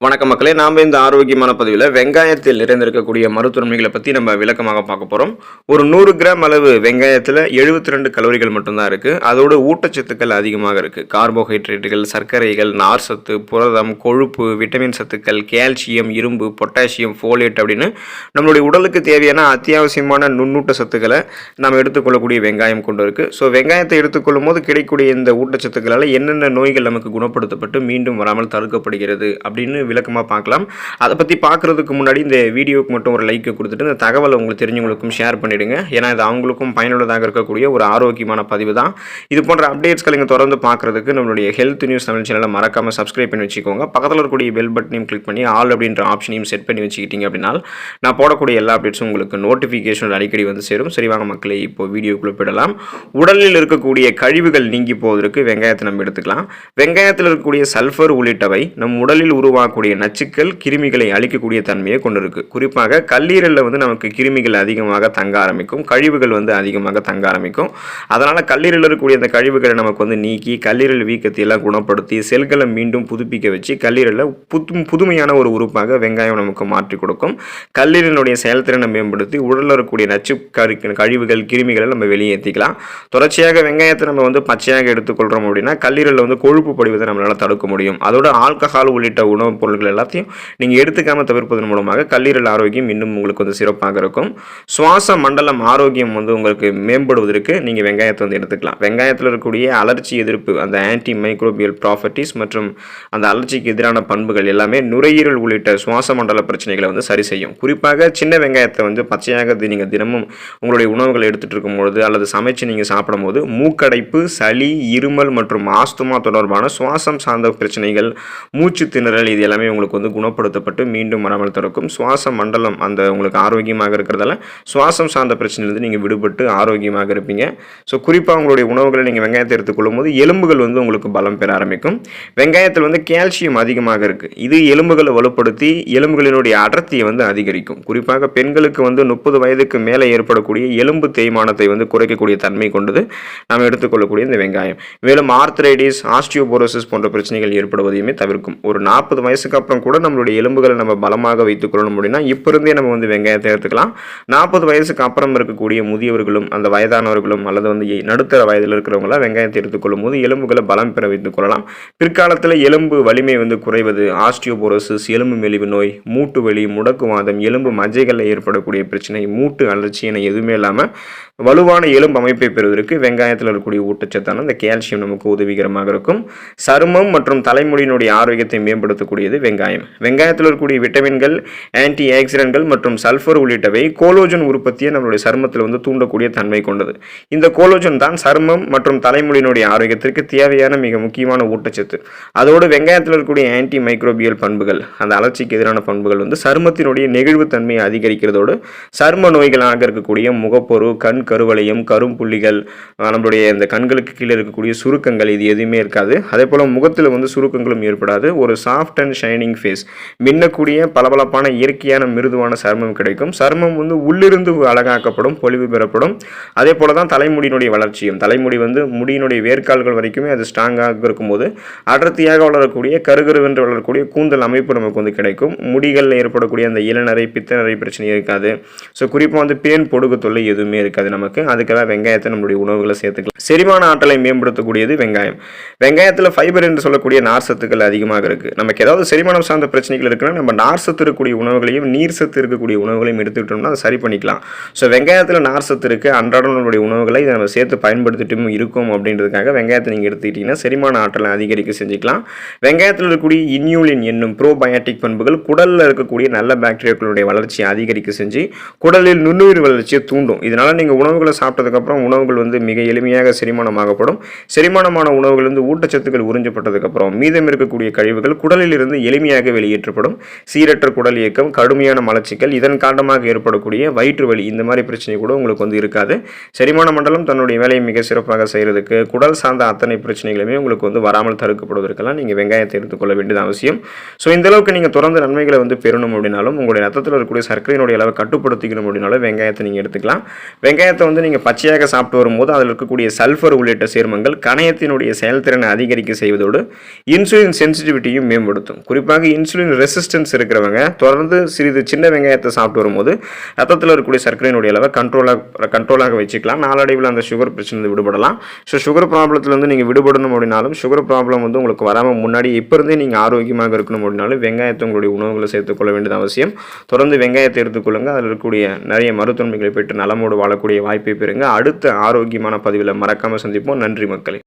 வணக்க மக்களே நாம் இந்த ஆரோக்கியமான பதிவில் வெங்காயத்தில் நிறைந்திருக்கக்கூடிய மருத்துவமைகளை பற்றி நம்ம விளக்கமாக பார்க்க போகிறோம் ஒரு நூறு கிராம் அளவு வெங்காயத்தில் எழுபத்தி ரெண்டு கலோரிகள் மட்டும்தான் இருக்குது அதோடு ஊட்டச்சத்துக்கள் அதிகமாக இருக்குது கார்போஹைட்ரேட்டுகள் சர்க்கரைகள் நார் சத்து புரதம் கொழுப்பு விட்டமின் சத்துக்கள் கால்சியம் இரும்பு பொட்டாசியம் ஃபோலேட் அப்படின்னு நம்மளுடைய உடலுக்கு தேவையான அத்தியாவசியமான நுண்ணூட்ட சத்துக்களை நம்ம எடுத்துக்கொள்ளக்கூடிய வெங்காயம் கொண்டு இருக்குது ஸோ வெங்காயத்தை எடுத்துக்கொள்ளும் போது கிடைக்கக்கூடிய இந்த ஊட்டச்சத்துக்களால் என்னென்ன நோய்கள் நமக்கு குணப்படுத்தப்பட்டு மீண்டும் வராமல் தடுக்கப்படுகிறது அப்படின்னு விளக்கமாக பார்க்கலாம். அதை பற்றி பார்க்குறதுக்கு முன்னாடி இந்த வீடியோவுக்கு மட்டும் ஒரு லைக்கை கொடுத்துட்டு இந்த தகவலை உங்களுக்கு தெரிஞ்சவங்களுக்கும் ஷேர் பண்ணிவிடுங்க ஏன்னா இது அவங்களுக்கும் பயனுள்ளதாக இருக்கக்கூடிய ஒரு ஆரோக்கியமான பதிவு தான். இது போன்ற அப்டேட்ஸ்களை நீங்கள் தொடர்ந்து பார்க்குறதுக்கு நம்மளுடைய ஹெல்த் நியூஸ் தமிழ் சேனலை மறக்காமல் சப்ஸ்கிரைப் பண்ணி வச்சுக்கோங்க. பக்கத்தில் இருக்கக்கூடிய பெல் பட்டனையும் கிளிக் பண்ணி ஆல் அப்படின்ற ஆப்ஷனையும் செட் பண்ணி வச்சுக்கிட்டீங்க அப்படின்னா நான் போடக்கூடிய எல்லா அப்டேட்ஸும் உங்களுக்கு நோட்டிஃபிகேஷன் அடிக்கடி வந்து சேரும். சரி வாங்க மக்களே இப்போ வீடியோக்குள்ளே போயிடலாம். உடலில் இருக்கக்கூடிய கழிவுகள் நீங்கி போவதற்கு வெங்காயத்தை நம்ம எடுத்துக்கலாம். வெங்காயத்தில் இருக்கக்கூடிய சல்ஃபர் உள்ளிட்டவை நம் உடலில் உருவாக்கக்கூடிய நச்சுக்கள் கிருமிகளை அழிக்கக்கூடிய தன்மையை கொண்டிருக்கு. குறிப்பாக கல்லீரலில் வந்து நமக்கு கிருமிகள் அதிகமாக தங்க ஆரம்பிக்கும். கழிவுகள் வந்து அதிகமாக தங்க ஆரம்பிக்கும். அதனால் கல்லீரலில் இருக்கக்கூடிய அந்த கழிவுகளை நமக்கு வந்து நீக்கி கல்லீரல் வீக்கத்தை எல்லாம் குணப்படுத்தி செல்களை மீண்டும் புதுப்பிக்க வச்சு கல்லீரலில் புது புதுமையான ஒரு உறுப்பாக வெங்காயம் நமக்கு மாற்றி கொடுக்கும். கல்லீரலினுடைய செயல்திறனை மேம்படுத்தி உடலில் இருக்கக்கூடிய நச்சு கரு கழிவுகள் கிருமிகளை நம்ம வெளியேற்றிக்கலாம் தொடர்ச்சியாக வெங்காயத்தை நம்ம வந்து பச்சையாக எடுத்துக்கொள்கிறோம் அப்படின்னா கல்லீரலில் வந்து கொழுப்பு படிவதை நம்மளால் தடுக்க முடியும். அதோட ஆல்கஹால் உள்ளிட்ட உணவுப் பொருட்கள் எல்லாத்தையும் நீங்கள் எடுத்துக்காமல் தவிர்ப்பதன் மூலமாக கல்லீரல் ஆரோக்கியம் இன்னும் உங்களுக்கு வந்து சிறப்பாக இருக்கும். சுவாச மண்டலம் ஆரோக்கியம் வந்து உங்களுக்கு மேம்படுவதற்கு நீங்கள் வெங்காயத்தை வந்து எடுத்துக்கலாம். வெங்காயத்தில் இருக்கக்கூடிய அலர்ச்சி எதிர்ப்பு அந்த ஆன்டி மைக்ரோபியல் ப்ராப்பர்ட்டிஸ் மற்றும் அந்த அலர்ச்சிக்கு எதிரான பண்புகள் எல்லாமே நுரையீரல் உள்ளிட்ட சுவாச மண்டல பிரச்சனைகளை வந்து சரி செய்யும். குறிப்பாக சின்ன வெங்காயத்தை வந்து பச்சையாக நீங்கள் தினமும் உங்களுடைய உணவுகளை எடுத்துகிட்டு இருக்கும்பொழுது அல்லது சமைச்சு நீங்கள் சாப்பிடும்போது மூக்கடைப்பு சளி இருமல் மற்றும் ஆஸ்துமா தொடர்பான சுவாசம் சார்ந்த பிரச்சனைகள் மூச்சு திணறல் இது எல்லாமே உங்களுக்கு வந்து குணப்படுத்தப்பட்டு மீண்டும் வராமல் திறக்கும். சுவாச மண்டலம் அந்த உங்களுக்கு ஆரோக்கியமாக இருக்கிறதால சுவாசம் சார்ந்த பிரச்சனையிலிருந்து நீங்கள் விடுபட்டு ஆரோக்கியமாக இருப்பீங்க. ஸோ குறிப்பாக உங்களுடைய உணவுகளை நீங்கள் வெங்காயத்தை எடுத்துக்கொள்ளும் போது எலும்புகள் வந்து உங்களுக்கு பலம் பெற ஆரம்பிக்கும். வெங்காயத்தில் வந்து கால்சியம் அதிகமாக இருக்குது இது எலும்புகளை வலுப்படுத்தி எலும்புகளினுடைய அடர்த்தியை வந்து அதிகரிக்கும். குறிப்பாக பெண்களுக்கு வந்து முப்பது வயதுக்கு மேலே ஏற்படக்கூடிய எலும்பு தேய்மானத்தை வந்து குறைக்கக்கூடிய தன்மை கொண்டது நாம் எடுத்துக்கொள்ளக்கூடிய இந்த வெங்காயம். மேலும் ஆர்த்ரைடிஸ் ஆஸ்டியோபோரோசிஸ் போன்ற பிரச்சனைகள் ஏற்படுவதையுமே தவிர்க்கும். ஒரு நாற்பது வயசு வயசுக்கு அப்புறம் கூட நம்மளுடைய எலும்புகளை நம்ம பலமாக வைத்துக்கொள்ளணும் அப்படின்னா இப்போ இருந்தே நம்ம வந்து வெங்காயத்தை எடுத்துக்கலாம். நாற்பது வயசுக்கு அப்புறம் இருக்கக்கூடிய முதியவர்களும் அந்த வயதானவர்களும் அல்லது வந்து நடுத்தர வயதில் இருக்கிறவங்களாம் வெங்காயத்தை எடுத்துக்கொள்ளும் போது எலும்புகளை பலம் பெற வைத்துக் கொள்ளலாம். பிற்காலத்தில் எலும்பு வலிமை வந்து குறைவது ஆஸ்டியோபோரோசிஸ் எலும்பு மெலிவு நோய் மூட்டு வலி முடக்குவாதம் எலும்பு மஜைகளில் ஏற்படக்கூடிய பிரச்சனை மூட்டு அலர்ச்சி என எதுவுமே இல்லாமல் வலுவான எலும்பு அமைப்பை பெறுவதற்கு வெங்காயத்தில் இருக்கக்கூடிய ஊட்டச்சத்தான இந்த கால்சியம் நமக்கு உதவிகரமாக இருக்கும். சருமம் மற்றும் தலைமுடியினுடைய ஆரோக்கியத்தை மேம்படுத்தக்கூடியது வெங்காயம். வெங்காயத்தில் இருக்கக்கூடிய விட்டமின்கள் ஆன்டி ஆக்சிடென்ட்கள் மற்றும் சல்ஃபர் உள்ளிட்டவை கோலோஜன் உற்பத்தியை நம்மளுடைய சருமத்தில் வந்து தூண்டக்கூடிய தன்மை கொண்டது. இந்த கோலோஜன் தான் சருமம் மற்றும் தலைமுடியினுடைய ஆரோக்கியத்திற்கு தேவையான மிக முக்கியமான ஊட்டச்சத்து. அதோடு வெங்காயத்தில் இருக்கக்கூடிய ஆன்டி மைக்ரோபியல் பண்புகள் அந்த அலர்ச்சிக்கு எதிரான பண்புகள் வந்து சருமத்தினுடைய நெகிழ்வுத்தன்மையை அதிகரிக்கிறதோடு சரும நோய்களாக இருக்கக்கூடிய முகப்பொரு கண் கருவளையம் கரும்புள்ளிகள் நம்மளுடைய இந்த கண்களுக்கு கீழே இருக்கக்கூடிய சுருக்கங்கள் இது எதுவுமே இருக்காது. அதே போல் முகத்தில் வந்து சுருக்கங்களும் ஏற்படாது. ஒரு சாஃப்ட் அண்ட் ஷைனிங் ஃபேஸ் மின்னக்கூடிய பளபளப்பான இயற்கையான மிருதுவான சருமம் கிடைக்கும். சர்மம் வந்து உள்ளிருந்து அழகாக்கப்படும் பொலிவு பெறப்படும். அதே போல தான் தலைமுடியினுடைய வளர்ச்சியும். தலைமுடி வந்து முடியினுடைய வேர்க்கால்கள் வரைக்குமே அது ஸ்ட்ராங்காக இருக்கும்போது அடர்த்தியாக வளரக்கூடிய கருகருவென்று வளரக்கூடிய கூந்தல் அமைப்பு நமக்கு வந்து கிடைக்கும். முடிகளில் ஏற்படக்கூடிய அந்த இளநரை பித்தநரை பிரச்சனை இருக்காது. ஸோ குறிப்பாக வந்து பேன் பொடுகு தொல்லை எதுவுமே இருக்காது. நமக்கு. அதுக்கெல்லாம் வெங்காயத்தை நம்மளுடைய உணவுகளை சேர்த்துக்கலாம். செரிமான ஆற்றலை மேம்படுத்தக்கூடியது வெங்காயம். வெங்காயத்தில் ஃபைபர் என்று சொல்லக்கூடிய நார் சத்துக்கள் அதிகமாக இருக்குது நமக்கு ஏதாவது செரிமானம் சார்ந்த பிரச்சனைகள் இருக்குன்னா நம்ம நார் சத்து இருக்கக்கூடிய உணவுகளையும் நீர் சத்து இருக்கக்கூடிய உணவுகளையும் எடுத்துக்கிட்டோம்னா அதை சரி பண்ணிக்கலாம். ஸோ வெங்காயத்தில் நார் சத்து இருக்குது அன்றாடம் நம்மளுடைய உணவுகளை இதை நம்ம சேர்த்து பயன்படுத்திட்டும் இருக்கும் அப்படின்றதுக்காக வெங்காயத்தை நீங்கள் எடுத்துக்கிட்டிங்கன்னா செரிமான ஆற்றலை அதிகரிக்க செஞ்சுக்கலாம். வெங்காயத்தில் இருக்கக்கூடிய இன்யூலின் என்னும் ப்ரோபயோட்டிக் பண்புகள் குடலில் இருக்கக்கூடிய நல்ல பாக்டீரியாக்களுடைய வளர்ச்சியை அதிகரிக்க செஞ்சு குடலில் நுண்ணுயிர் வளர்ச்சியை தூண்டும். இதனால் நீங்கள் உணவுகளை சாப்பிட்டதுக்கப்புறம் உணவுகள் வந்து மிக எளிமையாக செரிமானமாகப்படும். செரிமானமான உணவுகள் வந்து ஊட்டச்சத்துக்கள் உறிஞ்சப்பட்டதுக்கப்புறம் மீதம் இருக்கக்கூடிய கழிவுகள் குடலில் இருந்து எளிமையாக வெளியேற்றப்படும். சீரற்ற குடல் இயக்கம் கடுமையான மலச்சிக்கல் இதன் காரணமாக ஏற்படக்கூடிய வயிற்று வலி இந்த மாதிரி பிரச்சனை கூட உங்களுக்கு வந்து இருக்காது. செரிமான மண்டலம் தன்னுடைய வேலையை மிக சிறப்பாக செய்கிறதுக்கு குடல் சார்ந்த அத்தனை பிரச்சனைகளுமே உங்களுக்கு வந்து வராமல் தடுக்கப்படுவதற்கெல்லாம் நீங்கள் வெங்காயத்தை எடுத்துக்கொள்ள வேண்டியது அவசியம். ஸோ இந்த அளவுக்கு நீங்கள் தொடர்ந்து நன்மைகளை வந்து பெறணும் அப்படின்னாலும் உங்களுடைய ரத்தத்தில் இருக்கக்கூடிய சர்க்கரையினுடைய அளவை கட்டுப்படுத்திக்கணும் அப்படின்னாலும் வெங்காயத்தை நீங்கள் எடுத்துக்கலாம். வெங்காய கணையத்தை வந்து நீங்கள் பச்சையாக சாப்பிட்டு வரும்போது அதில் இருக்கக்கூடிய சல்ஃபர் உள்ளிட்ட சேர்மங்கள் கணையத்தினுடைய செயல்திறனை அதிகரிக்க செய்வதோடு இன்சுலின் சென்சிட்டிவிட்டியும் மேம்படுத்தும். குறிப்பாக இன்சுலின் ரெசிஸ்டன்ஸ் இருக்கிறவங்க தொடர்ந்து சிறிது சின்ன வெங்காயத்தை சாப்பிட்டு வரும்போது ரத்தத்தில் இருக்கக்கூடிய சர்க்கரையினுடைய அளவை கண்ட்ரோலாக கண்ட்ரோலாக வச்சுக்கலாம். நாளடைவில் அந்த சுகர் பிரச்சனை விடுபடலாம். ஸோ சுகர் ப்ராப்ளத்துலேருந்து நீங்கள் விடுபடணும் அப்படின்னாலும் சுகர் ப்ராப்ளம் வந்து உங்களுக்கு வராமல் முன்னாடி இப்போ இருந்தே நீங்கள் ஆரோக்கியமாக இருக்கணும் அப்படின்னாலும் வெங்காயத்தை உங்களுடைய உணவுகளை சேர்த்துக்கொள்ள வேண்டியது அவசியம். தொடர்ந்து வெங்காயத்தை எடுத்துக்கொள்ளுங்க அதில் இருக்கக்கூடிய நிறைய மருத்துவமைகளை பெற்று நலமோடு வாழக்கூடிய வாய்ப்பை பெறுங்க. அடுத்த ஆரோக்கியமான பதிவில் மறக்காமல் சந்திப்போம். நன்றி மக்களே.